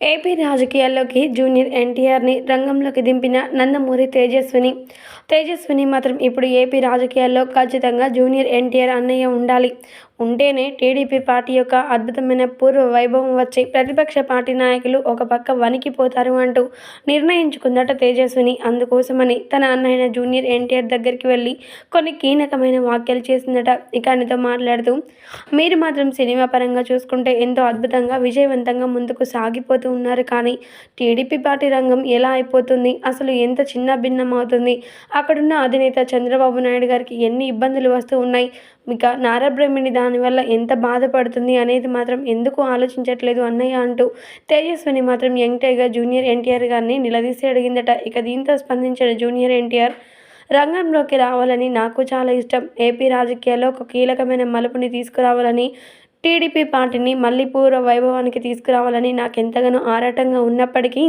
AP రాజకీయాల్లోకి junior ఎన్టీఆర్ని రంగంలోకి దింపిన నందమూరి తేజస్విని. తేజస్విని మాత్రం ఇప్పుడు ఏపీ రాజకీయాల్లో ఖచ్చితంగా జూనియర్ ఎన్టీఆర్ అన్నయ్య ఉండాలి. ఉంటేనే టీడీపీ పార్టీ యొక్క అద్భుతమైన పూర్వ వైభవం వచ్చి ప్రతిపక్ష పార్టీ నాయకులు ఒక పక్క వణికిపోతారు అంటూ నిర్ణయించుకుందట తేజస్విని. అందుకోసమని తన అన్నయ్య జూనియర్ ఎన్టీఆర్ దగ్గరికి వెళ్ళి కొన్ని కీలకమైన వ్యాఖ్యలు చేసిందట. ఇక ఆయనతో మాట్లాడుతూ మీరు మాత్రం సినిమా పరంగా చూసుకుంటే ఎంతో అద్భుతంగా విజయవంతంగా ముందుకు సాగిపోతూ ఉన్నారు. కానీ టీడీపీ పార్టీ రంగం ఎలా అయిపోతుంది? అసలు ఎంత చిన్న భిన్నం అవుతుంది అక్కడున్న అధినేత చంద్రబాబు నాయుడు గారికి ఎన్ని ఇబ్బందులు వస్తూ ఉన్నాయి? ఇక నారబ్రహ్మిణి దానివల్ల ఎంత బాధపడుతుంది అనేది మాత్రం ఎందుకు ఆలోచించట్లేదు అన్నయ్య అంటూ తేజస్విని మాత్రం యంగ్ టైగర్ జూనియర్ ఎన్టీఆర్ గారిని నిలదీసి అడిగిందట. ఇక దీంతో స్పందించిన జూనియర్ ఎన్టీఆర్ రంగంలోకి రావాలని నాకు చాలా ఇష్టం. ఏపీ రాజకీయాల్లో ఒక కీలకమైన మలుపుని తీసుకురావాలని టీడీపీ పార్టీని మళ్ళీ పూర్వ వైభవానికి తీసుకురావాలని నాకు ఎంతగానో ఆరాటంగా ఉన్నప్పటికీ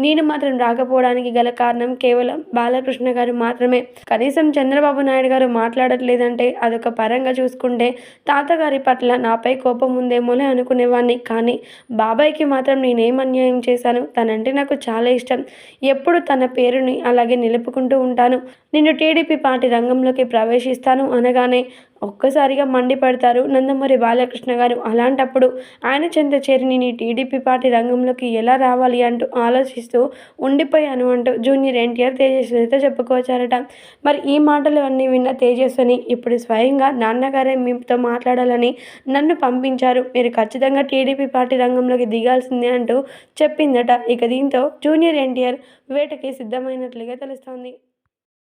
నేను మాత్రం రాకపోవడానికి గల కారణం కేవలం బాలకృష్ణ గారు మాత్రమే. కనీసం చంద్రబాబు నాయుడు గారు మాట్లాడట్లేదంటే అదొక పరంగా చూసుకుంటే తాతగారి పట్ల నాపై కోపం ఉందేమోలే అనుకునేవాడిని కానీ బాబాయ్కి మాత్రం నేనేం అన్యాయం చేశాను? తనంటే నాకు చాలా ఇష్టం. ఎప్పుడు తన పేరుని అలాగే నిలుపుకుంటూ ఉంటాను. నేను టీడీపీ పార్టీ రంగంలోకి ప్రవేశిస్తాను అనగానే ఒక్కసారిగా మండిపడతారు. నందమూరి బాలకృష్ణ గారు అలాంటప్పుడు ఆయన చెంత చేరి నేను టీడీపీ పార్టీ రంగంలోకి ఎలా రావాలి అంటూ ఆలోచిస్తూ ఉండిపోయాను అంటూ జూనియర్ ఎన్టీఆర్ తేజస్వినితో చెప్పుకోవచ్చారట. మరి ఈ మాటలు అన్నీ విన్న తేజస్విని ఇప్పుడు స్వయంగా నాన్నగారే మీతో మాట్లాడాలని నన్ను పంపించారు. మీరు ఖచ్చితంగా టీడీపీ పార్టీ రంగంలోకి దిగాల్సిందే అంటూ చెప్పిందట. ఇక దీంతో జూనియర్ ఎన్టీఆర్ వేటకి సిద్ధమైనట్లుగా తెలుస్తోంది.